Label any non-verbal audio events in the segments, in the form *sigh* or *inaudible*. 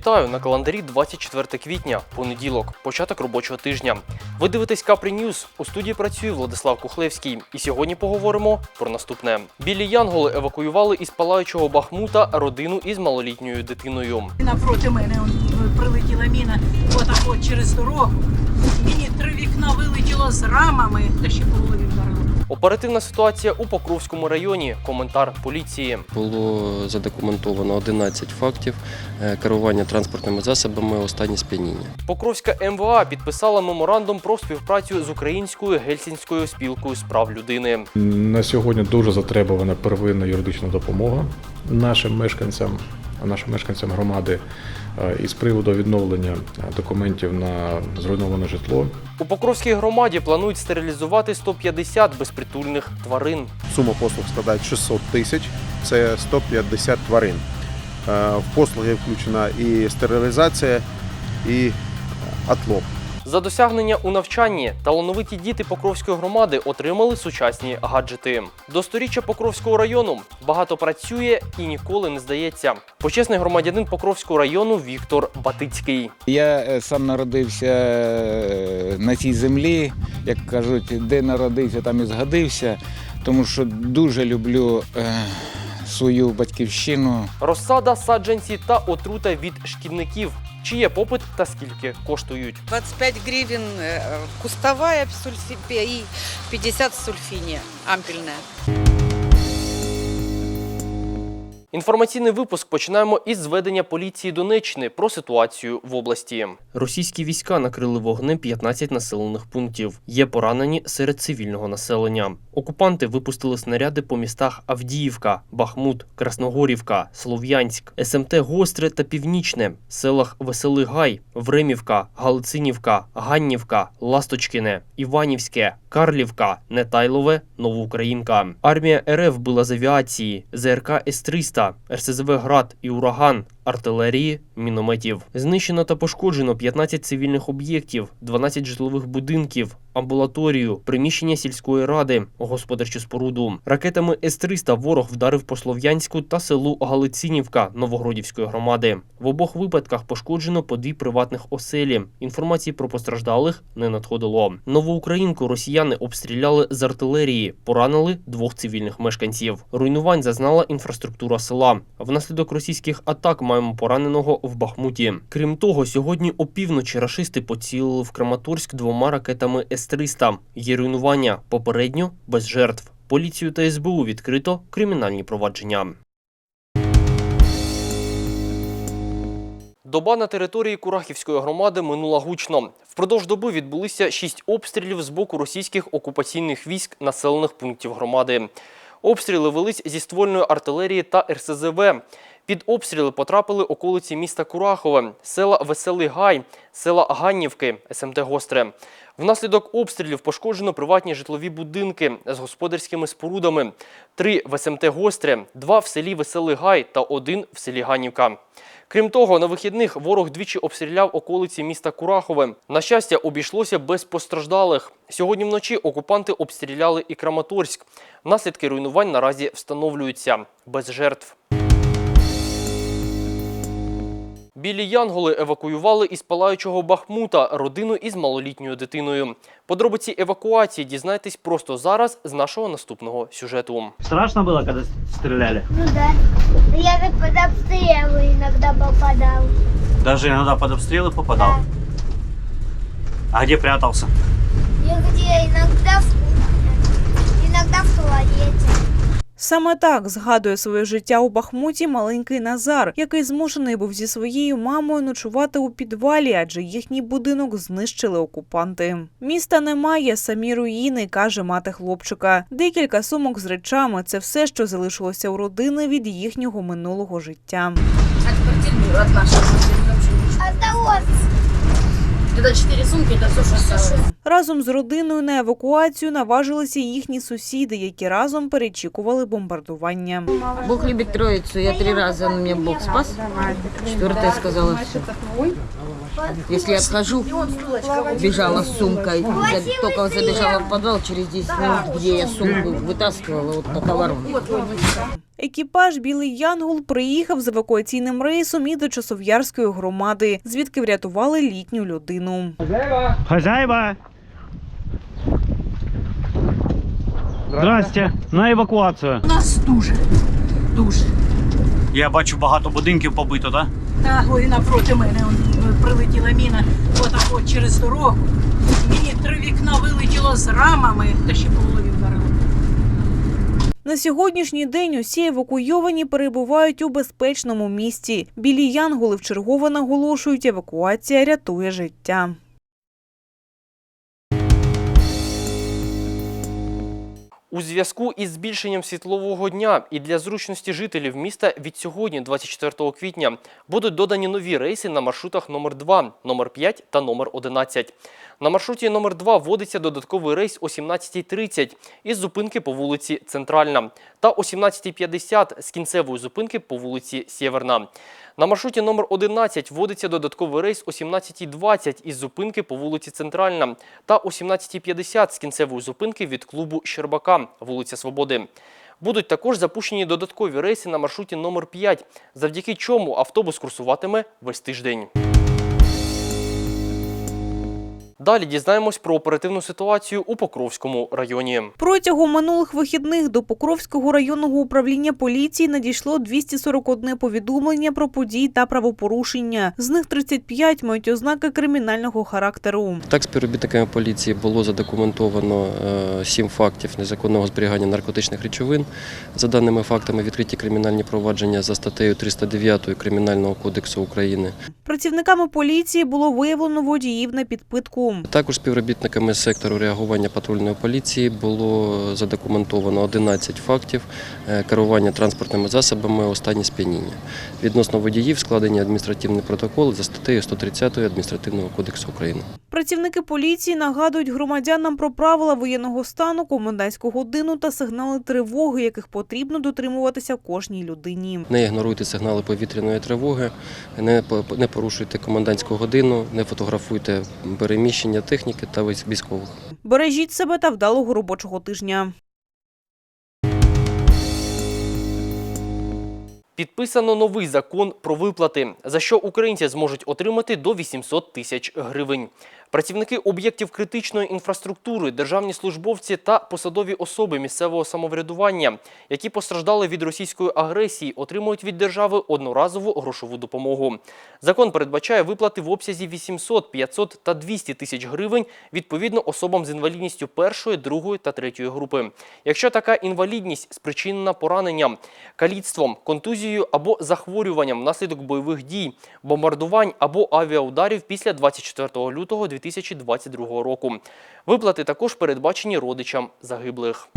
Вітаю на календарі 24 квітня, понеділок, початок робочого тижня. Ви дивитесь Капрі Ньюз. У студії працює Владислав Кухлевський. І сьогодні поговоримо про наступне. Білі Янголи евакуювали із палаючого Бахмута родину із малолітньою дитиною. Напроти мене прилетіла міна отак от через дорогу. Мені три вікна вилетіло з рамами, та ще по голові вдарило. Оперативна ситуація у Покровському районі. Коментар поліції. Було задокументовано 11 фактів е, керування транспортними засобами у стані сп'яніння. Покровська МВА підписала меморандум про співпрацю з українською гельсінською спілкою з прав людини. На сьогодні дуже затребувана первинна юридична допомога нашим мешканцям, нашим мешканцям громади із приводу відновлення е, документів на зруйноване житло. У Покровській громаді планують стерилізувати 150 безпритульних тварин. Сума послуг складає 600 тисяч, це 150 тварин. Е, В послуги включена і стерилізація, і атлоп. За досягнення у навчанні талановиті діти Покровської громади отримали сучасні гаджети. До сторіччя Покровського району багато працює і ніколи не здається. Почесний громадянин Покровського району Віктор Батицький. Я е, сам народився е, на цій землі, як кажуть, де народився, там і згодився, тому що дуже люблю е, свою батьківщину. Розсада, саджанці та отрута від шкідників. Чи є попит та скільки коштують? 25 гривень кустова сульфі і 50 сульфіні ампельная. Інформаційний випуск починаємо із зведення поліції Донеччини про ситуацію в області. Російські війська накрили вогнем 15 населених пунктів. Є поранені серед цивільного населення. Окупанти випустили снаряди по містах Авдіївка, Бахмут, Красногорівка, Слов'янськ, СМТ Гостре та Північне, селах Веселий Гай, Времівка, Галицинівка, Ганнівка, Ласточкине, Іванівське, Карлівка, Нетайлове, Новоукраїнка. Армія РФ била з авіації, ЗРК С-300, РСЗВ Град і Ураган, артилерії, мінометів. Знищено та пошкоджено 15 цивільних об'єктів, 12 житлових будинків, амбулаторію, приміщення сільської ради, господарчу споруду. Ракетами С-300 ворог вдарив по Слов'янську та селу Галицинівка Новогродівської громади. В обох випадках пошкоджено по дві приватних оселі. Інформації про постраждалих не надходило. Новоукраїнку росіяни обстріляли з артилерії, поранили двох цивільних мешканців. Руйнувань зазнала інфраструктура села. Внаслідок російських атак маємо пораненого в Бахмуті. Крім того, сьогодні опівночі рашисти поцілили в Краматорськ двома ракетами С-300. Є руйнування попередньо без жертв. Поліцію та СБУ відкрито кримінальні провадження. Доба на території Курахівської громади минула гучно. Впродовж доби відбулися шість обстрілів з боку російських окупаційних військ населених пунктів громади. Обстріли велись зі ствольної артилерії та РСЗВ. Під обстріли потрапили околиці міста Курахове, села Веселий Гай, села Ганнівки, СМТ Гостре. Внаслідок обстрілів пошкоджено приватні житлові будинки з господарськими спорудами. Три в СМТ Гостре, два в селі Веселий Гай та один в селі Ганнівка. Крім того, на вихідних ворог двічі обстріляв околиці міста Курахове. На щастя, обійшлося без постраждалих. Сьогодні вночі окупанти обстріляли і Краматорськ. Наслідки руйнувань наразі встановлюються без жертв. Білі Янголи евакуювали із палаючого Бахмута родину із малолітньою дитиною. Подробиці евакуації дізнайтесь просто зараз з нашого наступного сюжету. Страшно было, когда стреляли? Ну да. Я так под обстрелы иногда попадал. Даже иногда под обстрелы попадал? А где прятался? Я где иногда в иногда в туалете. Саме так згадує своє життя у Бахмуті маленький Назар, який змушений був зі своєю мамою ночувати у підвалі, адже їхній будинок знищили окупанти. Міста немає, самі руїни, каже мати хлопчика. Декілька сумок з речами це все, що залишилося у родини від їхнього минулого життя. Осталось. Разом з родиною на евакуацію наважилися їхні сусіди, які разом перечікували бомбардування. Бог любит троицу. Я три раза на меня Бог спас. Четвертая сказала все. Если я отхожу, бежала с сумкой, я только забежала в подвал, через 10 минут, где я сумку вытаскивала, вот такая воронка. Екіпаж Білий Янгол приїхав з евакуаційним рейсом і до Часов'ярської громади, звідки врятували літню людину. Хозяева! Здрасте, на евакуацію. У нас дуже, дуже. Я бачу багато будинків побито, так? Та ой, напроти мене е, прилетіла міна, отак от через дорогу. Мені три вікна вилетіло з рамами, та ще по голові вдарило. На сьогоднішній день усі евакуйовані перебувають у безпечному місці. Білі янголи вчергово наголошують, евакуація рятує життя. У зв'язку із збільшенням світлового дня і для зручності жителів міста від сьогодні, 24 квітня, будуть додані нові рейси на маршрутах номер 2, номер 5 та номер 11. На маршруті номер 2 вводиться додатковий рейс о 17.30 із зупинки по вулиці Центральна та о 17.50 з кінцевої зупинки по вулиці Сєверна. На маршруті номер 11 вводиться додатковий рейс о 17.20 із зупинки по вулиці Центральна та о 17.50 з кінцевої зупинки від клубу Щербака, вулиця Свободи. Будуть також запущені додаткові рейси на маршруті номер 5, завдяки чому автобус курсуватиме весь тиждень. Далі дізнаємось про оперативну ситуацію у Покровському районі. Протягом минулих вихідних до Покровського районного управління поліції надійшло 241 повідомлення про події та правопорушення. З них 35 мають ознаки кримінального характеру. Так, співробітниками поліції було задокументовано е, сім фактів незаконного зберігання наркотичних речовин. За даними фактами, відкриті кримінальні провадження за статтею 309 Кримінального кодексу України. Працівниками поліції було виявлено водіїв на підпитку. Також співробітниками сектору реагування патрульної поліції було задокументовано 11 фактів е, керування транспортними засобами у стані сп'яніння. Відносно водіїв складені адміністративний протокол за статтею 130 Адміністративного кодексу України. Працівники поліції нагадують громадянам про правила воєнного стану, комендантську годину та сигнали тривоги, яких потрібно дотримуватися кожній людині. Не ігноруйте сигнали повітряної тривоги, не порушуйте комендантську годину, не фотографуйте переміщення техніки та військових. Бережіть себе та вдалого робочого тижня. Підписано новий закон про виплати, за що українці зможуть отримати до 800 тисяч гривень. Працівники об'єктів критичної інфраструктури, державні службовці та посадові особи місцевого самоврядування, які постраждали від російської агресії, отримують від держави одноразову грошову допомогу. Закон передбачає виплати в обсязі 800, 500 та 200 тисяч гривень відповідно особам з інвалідністю першої, другої та третьої групи. Якщо така інвалідність спричинена пораненням, каліцтвом, контузією або захворюванням внаслідок бойових дій, бомбардувань або авіаударів після 24 лютого 2022 року. Виплати також передбачені родичам загиблих.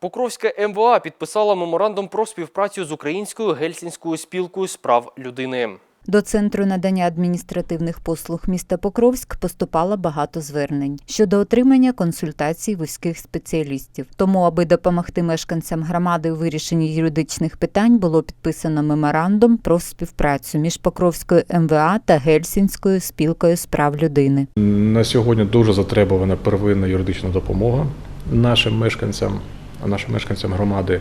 Покровська МВА підписала меморандум про співпрацю з українською гельсінською спілкою з прав людини. До центру надання адміністративних послуг міста Покровськ поступало багато звернень щодо отримання консультацій вузьких спеціалістів. Тому, аби допомогти мешканцям громади у вирішенні юридичних питань, було підписано меморандум про співпрацю між Покровською МВА та Гельсінською спілкою з прав людини. На сьогодні дуже затребувана первинна юридична допомога нашим мешканцям, нашим мешканцям громади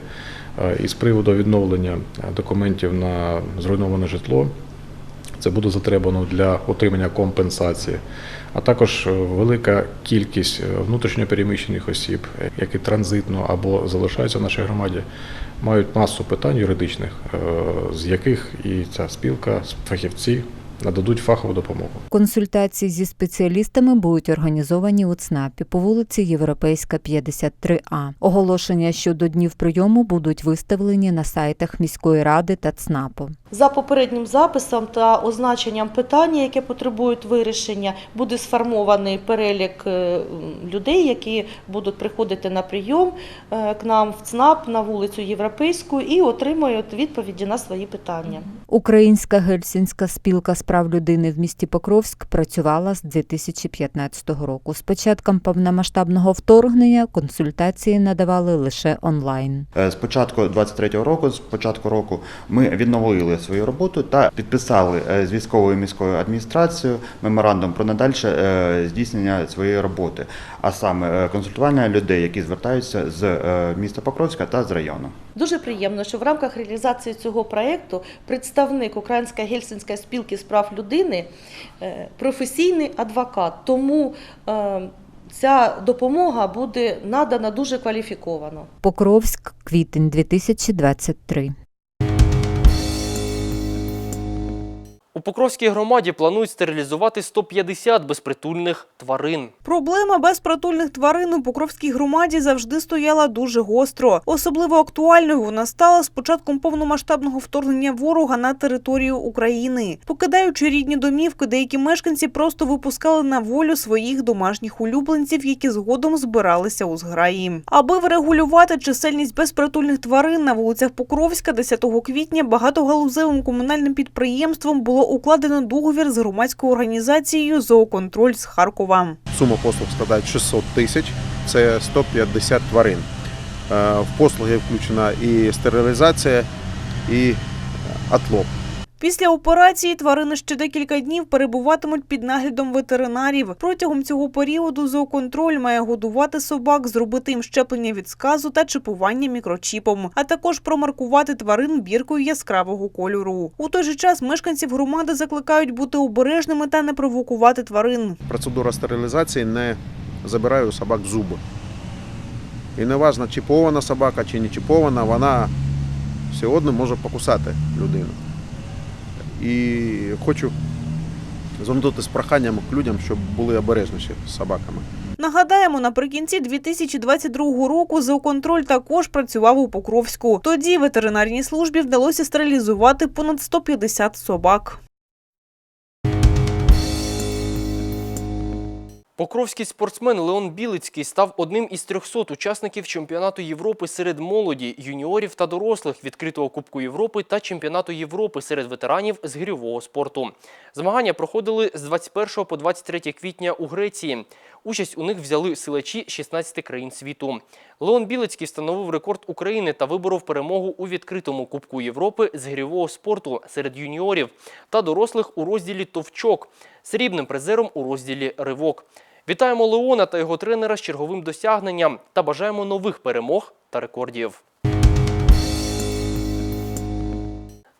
е, із приводу відновлення документів на зруйноване житло. Це буде затребано для отримання компенсації, а також е, велика кількість е, внутрішньопереміщених осіб, які транзитно або залишаються в нашій громаді, мають масу питань юридичних, е, з яких і ця спілка, фахівці нададуть фахову допомогу. Консультації зі спеціалістами будуть організовані у ЦНАПі по вулиці Європейська, 53А. Оголошення щодо днів прийому будуть виставлені на сайтах міської ради та ЦНАПу. За попереднім записом та означенням питання, яке потребують вирішення, буде сформований перелік е, людей, які будуть приходити на прийом е, к нам в ЦНАП на вулицю Європейську і отримають відповіді на свої питання. Українська гельсінська спілка з прав людини в місті Покровськ працювала з 2015 року. З початком повномасштабного вторгнення консультації надавали лише онлайн. Е, З початку 23-го року, з початку року, ми відновили свою роботу та підписали е, з військовою міською адміністрацією меморандум про надальше е, здійснення своєї роботи, а саме консультування людей, які звертаються з міста Покровська та з району. Дуже приємно, що в рамках реалізації цього проєкту представник Української гельсінської спілки з прав людини е, професійний адвокат. Тому е, ця допомога буде надана дуже кваліфіковано. Покровськ, квітень 2023. У Покровській громаді планують стерилізувати 150 безпритульних тварин. Проблема безпритульних тварин у Покровській громаді завжди стояла дуже гостро. Особливо актуальною вона стала з початком повномасштабного вторгнення ворога на територію України. Покидаючи рідні домівки, деякі мешканці просто випускали на волю своїх домашніх улюбленців, які згодом збиралися у зграї. Аби врегулювати чисельність безпритульних тварин на вулицях Покровська, 10 квітня багатогалузевим комунальним підприємством було укладено договір з громадською організацією «Зооконтроль» з Харкова. Сума послуг складає 600 тисяч, це 150 тварин. Е, В послуги включена і стерилізація, і атлоп. Після операції тварини ще декілька днів перебуватимуть під наглядом ветеринарів. Протягом цього періоду зооконтроль має годувати собак, зробити їм щеплення від сказу та чіпування мікрочіпом, а також промаркувати тварин біркою яскравого кольору. У той же час мешканців громади закликають бути обережними та не провокувати тварин. Процедура стерилізації не забирає у собак зуби. І не важливо, чіпована собака чи не чіпована, вона сьогодні може покусати людину. І хочу звернутися з проханням к людям, щоб були обережніші з собаками. Нагадаємо, наприкінці 2022 року зооконтроль також працював у Покровську. Тоді ветеринарній службі вдалося стерилізувати понад 150 собак. Покровський спортсмен Леон Білицький став одним із 300 учасників чемпіонату Європи серед молоді, юніорів та дорослих, відкритого Кубку Європи та чемпіонату Європи серед ветеранів з гирьового спорту. Змагання проходили з 21 по 23 квітня у Греції. Участь у них взяли силачі 16 країн світу. Леон Білицький встановив рекорд України та виборов перемогу у відкритому Кубку Європи з гирьового спорту серед юніорів та дорослих у розділі «Товчок», срібним призером у розділі «Ривок». Вітаємо Леона та його тренера з черговим досягненням та бажаємо нових перемог та рекордів.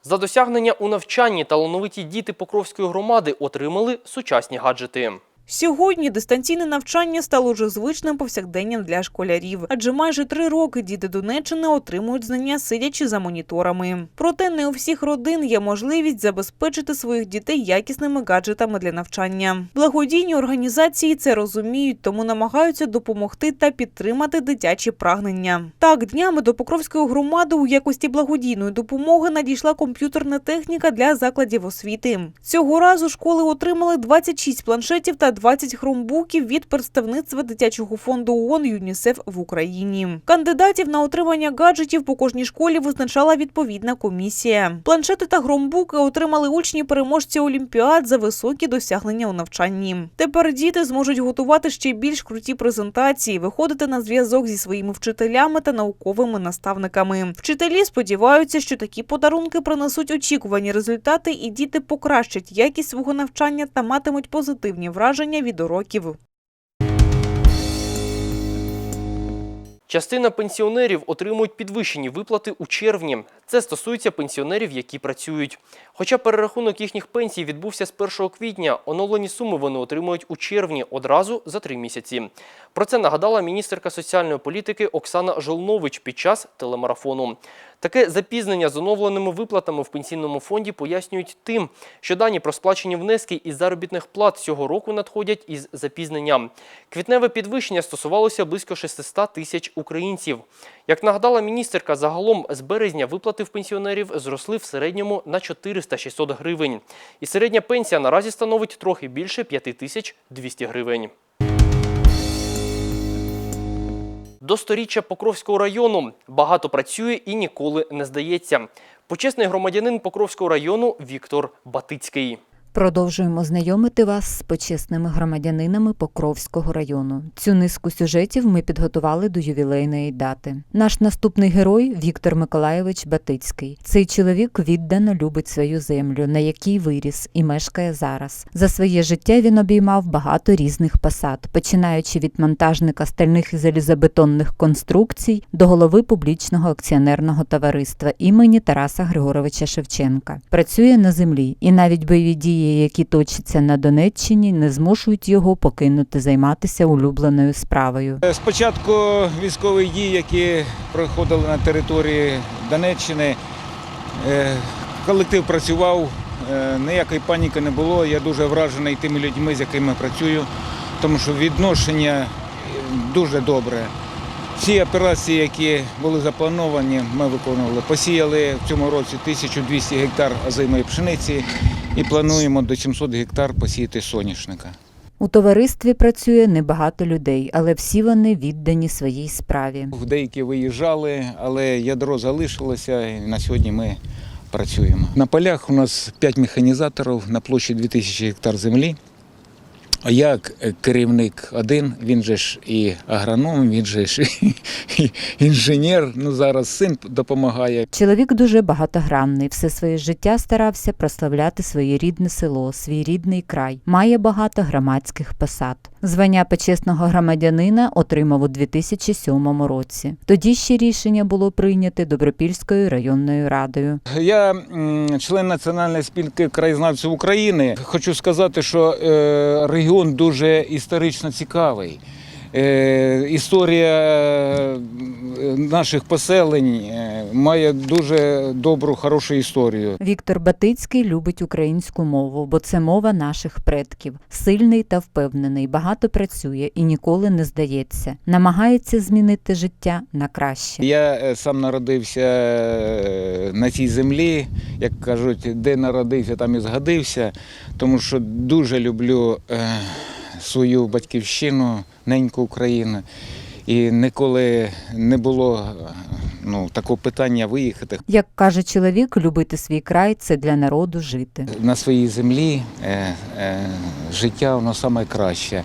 За досягнення у навчанні талановиті діти Покровської громади отримали сучасні гаджети. Сьогодні дистанційне навчання стало вже звичним повсякденням для школярів, адже майже три роки діти Донеччини отримують знання, сидячи за моніторами. Проте не у всіх родин є можливість забезпечити своїх дітей якісними гаджетами для навчання. Благодійні організації це розуміють, тому намагаються допомогти та підтримати дитячі прагнення. Так, днями до Покровської громади у якості благодійної допомоги надійшла комп'ютерна техніка для закладів освіти. Цього разу школи отримали 26 планшетів та 20 хромбуків від представництва дитячого фонду ООН ЮНІСЕФ в Україні. Кандидатів на отримання гаджетів по кожній школі визначала відповідна комісія. Планшети та хромбуки отримали учні переможці олімпіад за високі досягнення у навчанні. Тепер діти зможуть готувати ще більш круті презентації, виходити на зв'язок зі своїми вчителями та науковими наставниками. Вчителі сподіваються, що такі подарунки принесуть очікувані результати, і діти покращать якість свого навчання та матимуть позитивні враження від уроків. Частина пенсіонерів отримують підвищені виплати у червні. Це стосується пенсіонерів, які працюють. Хоча перерахунок їхніх пенсій відбувся з 1 квітня, оновлені суми вони отримують у червні одразу за три місяці. Про це нагадала міністерка соціальної політики Оксана Жолнович під час телемарафону. Таке запізнення з оновленими виплатами в пенсійному фонді пояснюють тим, що дані про сплачені внески із заробітних плат цього року надходять із запізненням. Квітневе підвищення стосувалося близько 600 тисяч українців. Як нагадала міністерка, загалом з березня виплати в пенсіонерів зросли в середньому на 400-600 гривень. І середня пенсія наразі становить трохи більше 5200 гривень. До сторіччя Покровського району багато працює і ніколи не здається. Почесний громадянин Покровського району Віктор Батицький. Продовжуємо знайомити вас з почесними громадянинами Покровського району. Цю низку сюжетів ми підготували до ювілейної дати. Наш наступний герой Віктор Миколайович Батицький. Цей чоловік віддано любить свою землю, на якій виріс і мешкає зараз. За своє життя він обіймав багато різних посад, починаючи від монтажника стальних і залізобетонних конструкцій до голови публічного акціонерного товариства імені Тараса Григоровича Шевченка. Працює на землі, і навіть бойові дії, які точаться на Донеччині, не змушують його покинути займатися улюбленою справою. З початку військових дій, які проходили на території Донеччини, е, колектив працював, е, ніякої паніки не було. Я дуже вражений тими людьми, з якими працюю, тому що відношення е, дуже добре. Всі операції, які були заплановані, ми виконували. Посіяли в цьому році 1200 гектар озимої пшениці і плануємо до 700 гектар посіяти соняшника. У товаристві працює небагато людей, але всі вони віддані своїй справі. Деякі виїжджали, але ядро залишилося і на сьогодні ми працюємо. На полях у нас 5 механізаторів на площі 2000 гектар землі. А як керівник один, він же ж і агроном, він же ж *laughs* і інженер. Ну зараз син допомагає. Чоловік дуже багатогранний, все своє життя старався прославляти своє рідне село, свій рідний край. Має багато громадських посад. Звання почесного громадянина отримав у 2007 році. Тоді ще рішення було прийняте Добропільською районною радою. Я член Національної спілки краєзнавців України. Хочу сказати, що е, регіон дуже історично цікавий. Е, Історія е, наших поселень е, має дуже добру, хорошу історію. Віктор Батицький любить українську мову, бо це мова наших предків. Сильний та впевнений, багато працює і ніколи не здається. Намагається змінити життя на краще. Я сам народився на цій землі, як кажуть, де народився, там і згодився, тому що дуже люблю свою батьківщину, неньку Україну. І ніколи не було ну, такого питання виїхати. Як каже чоловік, любити свій край це для народу жити. На своїй землі е, е, життя воно саме краще.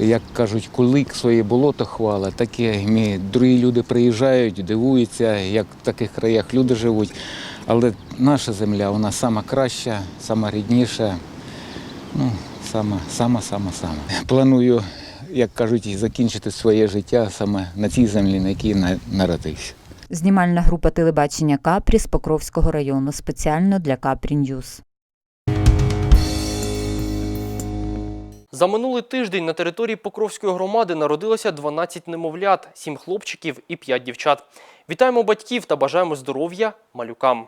Як кажуть, кулик своє болото хвала, таке мі другі люди приїжджають, дивуються, як в таких краях люди живуть. Але наша земля, вона сама краща, сама рідніша, ну, сама, сама, сама, сама. Планую, як кажуть, закінчити своє життя саме на цій землі, на якій на- народився. Знімальна група телебачення Капрі з Покровського району спеціально для Капрі Ньюз. За минулий тиждень на території Покровської громади народилося 12 немовлят, 7 хлопчиків і 5 дівчат. Вітаємо батьків та бажаємо здоров'я малюкам.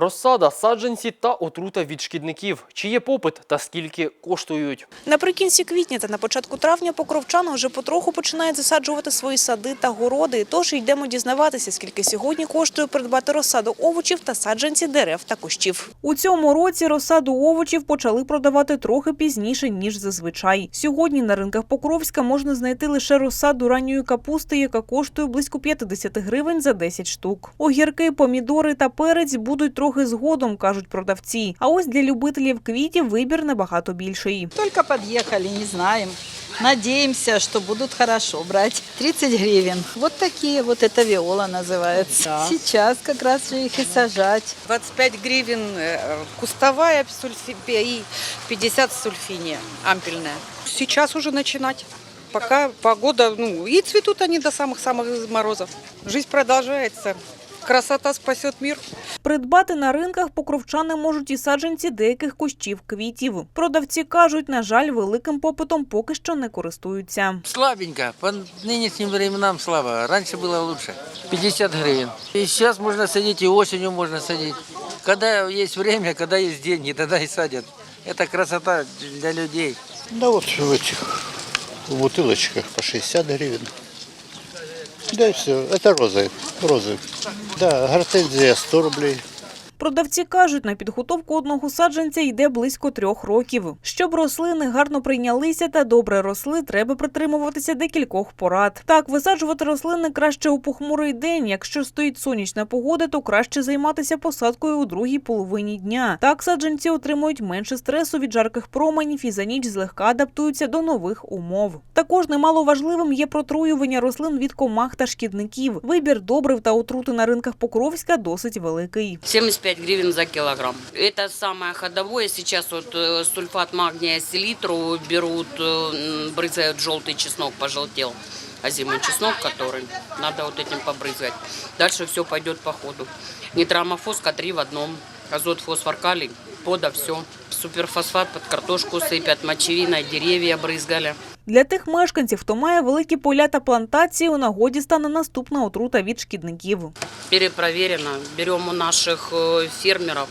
Розсада, саджанці та отрута від шкідників. Чи є попит та скільки коштують? Наприкінці квітня та на початку травня покровчани вже потроху починають засаджувати свої сади та городи. Тож йдемо дізнаватися, скільки сьогодні коштує придбати розсаду овочів та саджанці дерев та кущів. У цьому році розсаду овочів почали продавати трохи пізніше ніж зазвичай. Сьогодні на ринках Покровська можна знайти лише розсаду ранньої капусти, яка коштує близько 50 гривень за 10 штук. Огірки, помідори та перець будуть трохи згодом, кажуть продавці. А ось для любителів квітів вибір набагато більший. Только подъехали, не знаем. Надеемся, что будут хорошо брать. 30 гривен. Вот такие вот, это виола называется. Сейчас как раз же их и сажать. 25 гривен э, кустовая сульфи- и 50 сульфиния ампельная. Сейчас уже начинать. Пока погода, ну, и цветут они до самых-самых морозов. Жизнь продолжается. Красота спасет мир. Придбати на ринках покровчани можуть і саджанці деяких кущів квітів. Продавці кажуть, на жаль, великим попитом поки що не користуються. Слабенько, по нынешним временам слабо. Раньше было лучше. 50 гривен. И сейчас можно садить, и осенью можно садить. Когда есть время, когда есть деньги, тогда и садят. Это красота для людей. Да вот в этих в бутылочках по 60 гривен. Да и все. Это розы. Розы. Да, гортензия 100 рублей. Продавці кажуть, на підготовку одного саджанця йде близько трьох років. Щоб рослини гарно прийнялися та добре росли, треба притримуватися декількох порад. Так, висаджувати рослини краще у похмурий день. Якщо стоїть сонячна погода, то краще займатися посадкою у другій половині дня. Так саджанці отримують менше стресу від жарких променів і за ніч злегка адаптуються до нових умов. Також немало важливим є протруювання рослин від комах та шкідників. Вибір добрив та отрути на ринках Покровська досить великий. 75 гривен за килограмм. Это самое ходовое. Сейчас вот э, сульфат магния селитру берут, э, брызгают желтый чеснок, пожелтел. А зимой чеснок, который надо вот этим побрызгать. Дальше все пойдет по ходу. Нитромофоска 3 в одном. Азот, фосфор, калий, пода, все. Суперфосфат под картошку сыпят, мочевиной деревья брызгали. Для тих мешканців, хто має великі поля та плантації, у нагоді стане наступна отрута від шкідників. Перепроверено. Берем у наших э, фермеров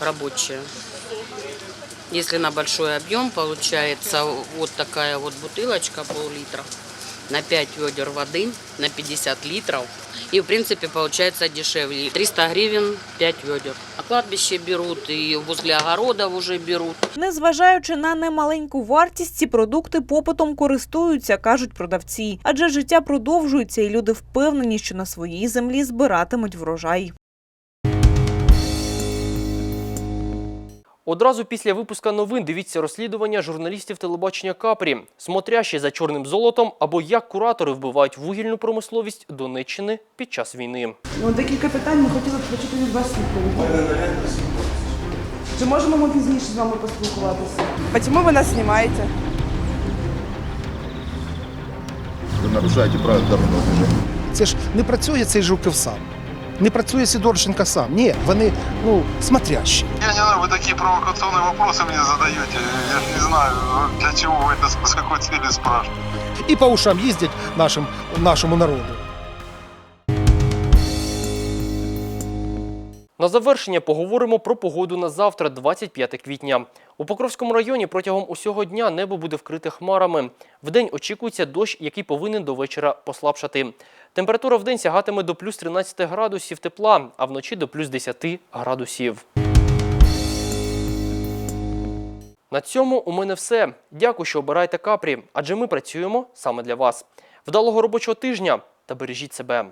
рабочие. Если на большой объем получается вот такая вот бутылочка пол-литра на 5 ведер воды, на 50 литров. И в принципе получается дешевле. 300 гривен 5 ведер. А кладбище берут и возле огородов уже берут. Незважаючи на немаленьку вартість, ці продукти попитом користуються, кажуть продавці. Адже життя продовжується, і люди впевнені, що на своїй землі збиратимуть врожай. Одразу після випуска новин дивіться розслідування журналістів телебачення Капрі, смотрящі за чорним золотом або як куратори вбивають вугільну промисловість Донеччини під час війни. Ну, декілька питань ми хотіли б почути від вас відповіді. Чи можемо ми пізніше з вами поспілкуватися? А чому ви нас знімаєте? Ви нарушаєте правила дорожнього движення. Це ж не працює цей Жуков сам. Не працює Сидорченко сам. Ні, вони, ну, смотрящі. Я не знаю, вы такие провокационные вопросы мне задаете. Я ж не знаю, для чего вы это, с какой целью спрашиваете. І по ушам їздять нашим, нашому народу. На завершення поговоримо про погоду на завтра, 25 квітня. У Покровському районі протягом усього дня небо буде вкрите хмарами. Вдень очікується дощ, який повинен до вечора послабшати. Температура вдень сягатиме до плюс 13 градусів тепла, а вночі до плюс 10 градусів. На цьому у мене все. Дякую, що обираєте капрі, адже ми працюємо саме для вас. Вдалого робочого тижня та бережіть себе.